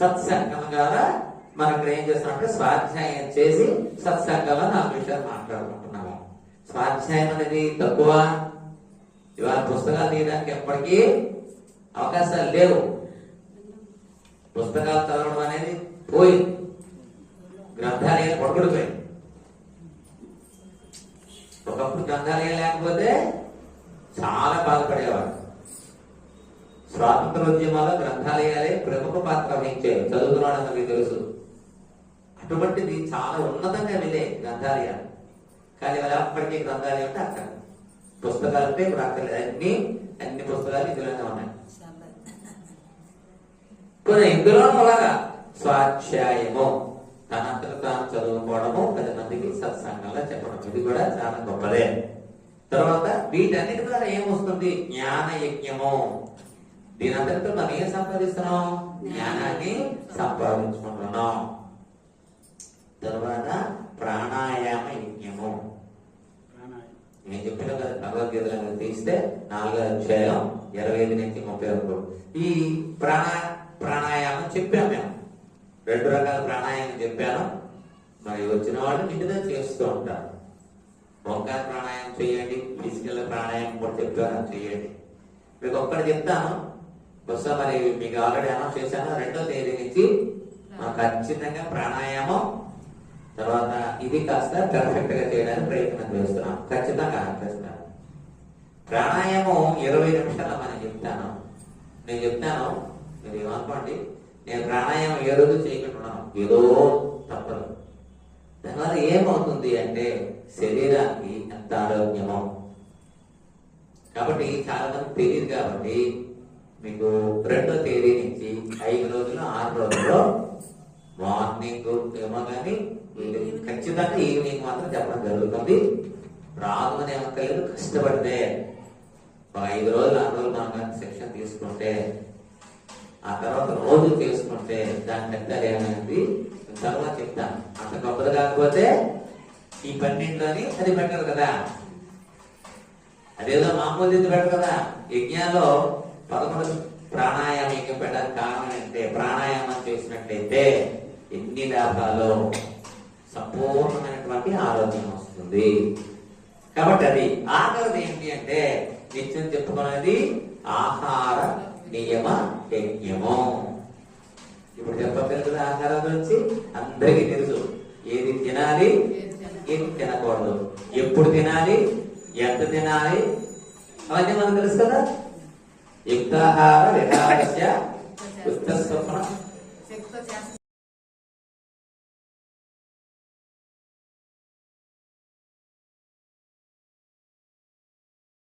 సత్సంగం ద్వారా మనం ఏం చేస్తున్నామంటే స్వాధ్యాయం చేసి సత్సంగంలో నాలుగు విషయాలు మాట్లాడుకుంటున్నాము. స్వాధ్యాయం అనేది తక్కువ. ఇవాళ పుస్తకాలు తీయడానికి ఎప్పటికీ అవకాశాలు లేవు. పుస్తకాలు చదవడం అనేది పోయి. గ్రంథాలయాలు పడుకుడిపోయి ఒకప్పుడు గ్రంథాలయం లేకపోతే చాలా బాధపడేవాడు స్వాతంత్రోద్యమాల్లో గ్రంథాలయాలే ప్రముఖ పాత్ర వహించాయి చదువుతున్నాడు మనకి తెలుసు. అటువంటిది చాలా ఉన్నతంగా వెళ్ళే గ్రంథాలయాలు. కానీ ఇవాళ అప్పటికీ గ్రంథాలయం అంటే అక్కడ. పుస్తకాలు అంటే ఇప్పుడు అక్కర్లేదు అన్ని అన్ని పుస్తకాలు ఇందులోనే ఉన్నాయి. కొన్ని ఇందులో అలాగా స్వాధ్యాయము తనంతట తాను చదువుకోవడము పది మందికి సత్సంగంలో చెప్పడం. ఇది కూడా చాలా గొప్పదే. తర్వాత వీటన్నిటి ద్వారా ఏమొస్తుంది? జ్ఞాన యజ్ఞము దీని అంతటితో మనం ఏం సంపాదిస్తున్నాం జ్ఞానాన్ని సంపాదించుకుంటున్నాం తర్వాత ప్రాణాయామ యజ్ఞము. నేను చెప్పిన కదా భగవద్గీతలో మీరు తీస్తే నాలుగో అధ్యాయం ఇరవై ఐదు నుంచి ముప్పై వరకు ఈ ప్రాణ ప్రాణాయామం చెప్పాము మేము. రెండు రకాల ప్రాణాయామం చెప్పాను. మరి వచ్చిన వాళ్ళు నిండుగా చేస్తూ ఉంటారు. ఓంకార ప్రాణాయామం చేయండి ఫిజికల్ ప్రాణాయామం కూడా చెప్పాను చేయండి. మీకు ఒక్కటి చెప్తాను. బహుశా మరి మీకు ఆల్రెడీ అనౌన్స్ చేశాను. రెండో తేదీ నుంచి మనం ఖచ్చితంగా ప్రాణాయామం తర్వాత ఇది కాస్త పర్ఫెక్ట్గా చేయడానికి ప్రయత్నం చేస్తున్నాం ఖచ్చితంగా చేస్తాను. ప్రాణాయామం ఇరవై నిమిషాలు మనం చెప్తాను. నేను చెప్తాను మీరు ఏమనుకోండి నేను ప్రాణాయామం ఏ రోజు చేయకుంటున్నాను ఏదో తప్పదు. దానివల్ల ఏమవుతుంది అంటే శరీరానికి ఎంత ఆరోగ్యమో. కాబట్టి చాలా మంది తెలియదు కాబట్టి మీకు రెండో తేదీ నుంచి ఐదు రోజులు ఆరు రోజుల్లో మార్నింగ్ ఏమో కానీ ఖచ్చితంగా ఈవినింగ్ మాత్రం చెప్పడం జరుగుతుంది. రాదు అని ఏమక్కర్లేదు కష్టపడితే ఒక ఐదు రోజులు ఆరు రోజులు మనం శిక్షణ తీసుకుంటే ఆ తర్వాత రోజు తీసుకుంటే దాని పెద్ద ఏమైంది? తర్వాత చెప్తాను. అంత గొప్పది కాకపోతే ఈ పన్నెండులోని అది పెట్టరు కదా. అదేదో మామూలు ఇది పెట్టరు కదా. యజ్ఞాలో పదకొండు ప్రాణాయామం యజ్ఞం పెట్టడానికి కారణం అంటే ప్రాణాయామం చేసినట్లయితే ఎన్ని లాభాలు సంపూర్ణమైనటువంటి ఆలోచన వస్తుంది. కాబట్టి అది ఆఖరిది ఏంటి అంటే నిత్యం చెప్పుకునేది ఆహార నియమ యజ్ఞము. ఇప్పుడు చెప్పలేదు కదా ఆహారం గురించి? అందరికీ తెలుసు. ఏది తినాలి? ఏది తినకూడదు. ఎప్పుడు తినాలి? ఎంత తినాలి? అవన్నీ మనకు తెలుసు కదా? యుక్తాహార విహారస్య యుక్త స్వప్న